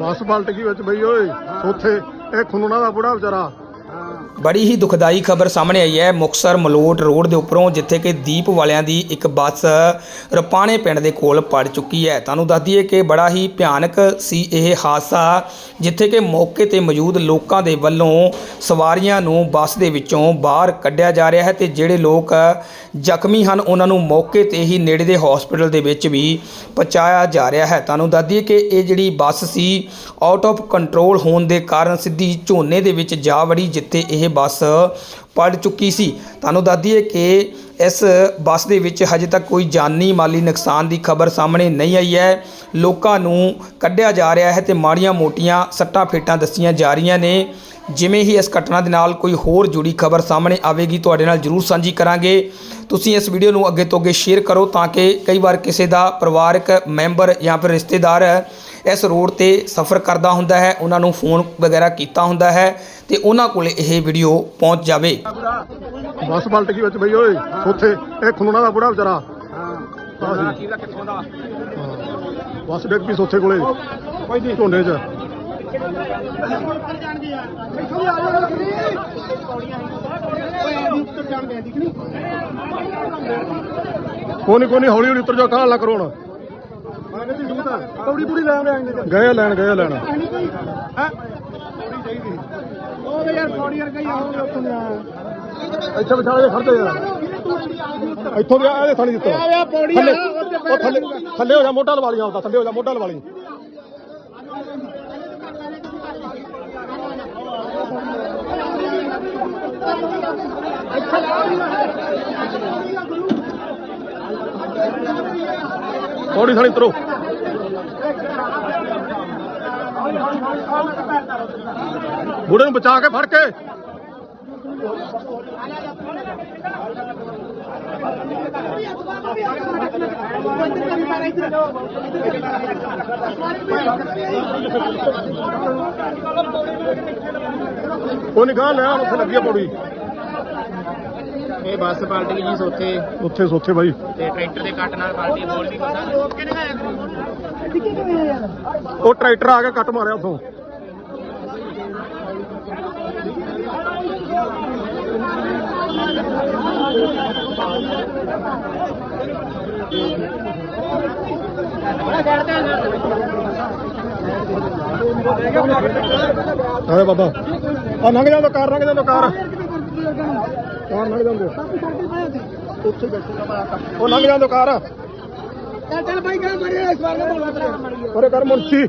ਬੱਸ ਪਲਟ ਗਈ ਵਿੱਚ ਬਈ ਓਏ। ਉੱਥੇ ਇਹ ਖੁੰਨਣਾ ਦਾ ਬੁੜਾ ਵਿਚਾਰਾ। ਬੜੀ ਹੀ ਦੁਖਦਾਈ ਖਬਰ ਸਾਹਮਣੇ ਆਈ ਹੈ। ਮੁਕਸਰ ਮਲੋਟ ਰੋਡ ਦੇ ਉੱਪਰੋਂ, ਜਿੱਥੇ ਕਿ ਦੀਪ ਵਾਲਿਆਂ ਦੀ ਇੱਕ ਬੱਸ ਰਪਾਣੇ ਪਿੰਡ ਦੇ ਕੋਲ ਪੜ ਚੁੱਕੀ ਹੈ। ਤੁਹਾਨੂੰ ਦੱਸ ਦਈਏ ਕਿ ਬੜਾ ਹੀ ਭਿਆਨਕ ਸੀ ਇਹ ਹਾਦਸਾ, ਜਿੱਥੇ ਕਿ ਮੌਕੇ ਤੇ ਮੌਜੂਦ ਲੋਕਾਂ ਦੇ ਵੱਲੋਂ ਸਵਾਰੀਆਂ ਨੂੰ ਬੱਸ ਦੇ ਵਿੱਚੋਂ ਬਾਹਰ ਕੱਢਿਆ ਜਾ ਰਿਹਾ ਹੈ ਤੇ ਜਿਹੜੇ ਲੋਕ ਜ਼ਖਮੀ ਹਨ, ਉਹਨਾਂ ਨੂੰ ਮੌਕੇ ਤੇ ਹੀ ਨੇੜੇ ਦੇ ਹਸਪੀਟਲ ਦੇ ਵਿੱਚ ਵੀ ਪਹੁੰਚਾਇਆ ਜਾ ਰਿਹਾ ਹੈ। ਤੁਹਾਨੂੰ ਦੱਸ ਦਈਏ ਕਿ ਇਹ ਜਿਹੜੀ ਬੱਸ ਸੀ ਆਊਟ ਆਫ ਕੰਟਰੋਲ ਹੋਣ ਦੇ ਕਾਰਨ ਸਿੱਧੀ ਝੋਨੇ ਦੇ ਵਿੱਚ ਜਾ ਵੜੀ, ਜਿੱਥੇ ਇਹ ਬੱਸ ਪੜ ਚੁੱਕੀ ਸੀ। ਤੁਹਾਨੂੰ ਦੱਸ ਦਈਏ ਕਿ ਇਸ ਬੱਸ ਦੇ ਵਿੱਚ ਹਜੇ ਤੱਕ ਕੋਈ ਜਾਨੀ ਮਾਲੀ ਨੁਕਸਾਨ ਦੀ ਖਬਰ ਸਾਹਮਣੇ ਨਹੀਂ ਆਈ ਹੈ। ਲੋਕਾਂ ਨੂੰ ਕੱਢਿਆ ਜਾ ਰਿਹਾ ਹੈ ਤੇ ਮਾੜੀਆਂ ਮੋਟੀਆਂ ਸੱਟਾਂ ਫੇਟਾਂ ਦੱਸੀਆਂ ਜਾ ਰਹੀਆਂ ਨੇ। ਜਿਵੇਂ ਹੀ ਇਸ ਘਟਨਾ ਦੇ ਨਾਲ ਕੋਈ ਹੋਰ ਜੁੜੀ ਖਬਰ ਸਾਹਮਣੇ ਆਵੇਗੀ, ਤੁਹਾਡੇ ਨਾਲ ਜਰੂਰ ਸਾਂਝੀ ਕਰਾਂਗੇ। ਤੁਸੀਂ ਇਸ ਵੀਡੀਓ ਨੂੰ ਅੱਗੇ ਤੋਂ ਅੱਗੇ ਸ਼ੇਅਰ ਕਰੋ ਤਾਂ ਕਿ ਕਈ ਵਾਰ ਕਿਸੇ ਦਾ ਪਰਿਵਾਰਕ ਮੈਂਬਰ ਜਾਂ ਫਿਰ ਰਿਸ਼ਤੇਦਾਰ ਇਸ ਰੋਡ ਤੇ ਸਫ਼ਰ ਕਰਦਾ ਹੁੰਦਾ ਹੈ, ਉਹਨਾਂ ਨੂੰ ਫੋਨ ਵਗੈਰਾ ਕੀਤਾ ਹੁੰਦਾ ਹੈ ਤੇ ਉਹਨਾਂ ਕੋਲ ਇਹ ਵੀਡੀਓ ਪਹੁੰਚ ਜਾਵੇ। ਬੱਸ ਪਲਟ ਗਈ ਵਿੱਚ ਬਈ ਓਏ ਉੱਥੇ ਇਹ ਖੁੰਨਣਾ ਦਾ ਬੁੜਾ ਵਿਚਾਰਾ। ਹਾਂ ਕੀ ਦਾ ਕਿੱਥੋਂ ਦਾ। ਬੱਸ ਡਿੱਗ ਪਈ ਸੋਥੇ ਕੋਲੇ। ਕੋਈ ਨਹੀਂ। ਝੋਨੇ 'ਚ। ਕੋਨੀ ਕੋਨੀ ਹੌਲੀ ਹੌਲੀ ਉਤਰ ਜਾ ਕਾਹ ਲਾ ਕਰੋਣ ਪੌੜੀ ਪੂੜੀ ਲੈਣ ਆਏ ਗਏ ਲੈਣ ਗਏ ਲੈਣ। ਉਹ ਯਾਰ ਪੌੜੀ ਵਰਗਾ ਹੀ ਆਉਂਗੇ ਉੱਥੋਂ ਦਾ ਇੱਥੇ ਵਿਚਾਲੇ ਜੇ ਖੜਦੇ ਯਾਰ ਇੱਥੋਂ ਦੇ ਆਏ ਥਾਣੀ ਦਿੱਤੋ ਆ ਪੌੜੀ ਥੱਲੇ ਥੱਲੇ ਥੱਲੇ ਹੋ ਜਾ ਮੋਢਾ ਲਵਾ ਲਈ ਆਉਂਦਾ ਥੱਲੇ ਹੋ ਜਾ ਮੋਢਾ ਲਵਾ ਲਈ। ਥੋੜੀ ਥਾਣੀ ਉਤਰੋ। ਬੁੜੇ ਨੂੰ ਬਚਾ ਕੇ ਫੜ ਕੇ। ਉਹ ਨਿਗਾਹ ਲੈ ਉੱਥੇ ਲੱਗੀ ਆ ਪੌੜੀ। ਇਹ ਬੱਸ ਪਲਟ ਗਈ ਜੀ ਸੋਥੇ ਉੱਥੇ ਸੋਥੇ ਬਾਈ। ਤੇ ਟਰੈਕਟਰ ਦੇ ਕੱਟ ਨਾਲ ਪਲਟੀ ਬੋਲ ਵੀ ਕੁਛ ਲੋਕ ਕਿਹਨੇ ਆਇਆ ਉਹ ਟਰੈਕਟਰ ਆ ਕੇ ਕੱਟ ਮਾਰਿਆ ਉਥੋਂ। ਆਏ ਬਾਬਾ ਆ ਲੰਘ ਜਾਂਦਾ, ਕਾਰ ਲੰਘ ਜਾਂਦਾ, ਕਾਰ। ਕਾਰ ਲੰਘ ਜਾਂਦੇ। ਉੱਥੇ ਬੈਠੂਗਾ ਉਹ ਲੰਘ ਜਾਂਦਾ, ਕਾਰ। ਚੱਲ ਚੱਲ ਬਾਈ ਕਰਾਂ ਮਰੇ ਇਸ ਵਾਰ ਨਾ ਬੋਲਣਾ ਉਹਰੇ ਕਰ ਮੁੰਸ਼ੀ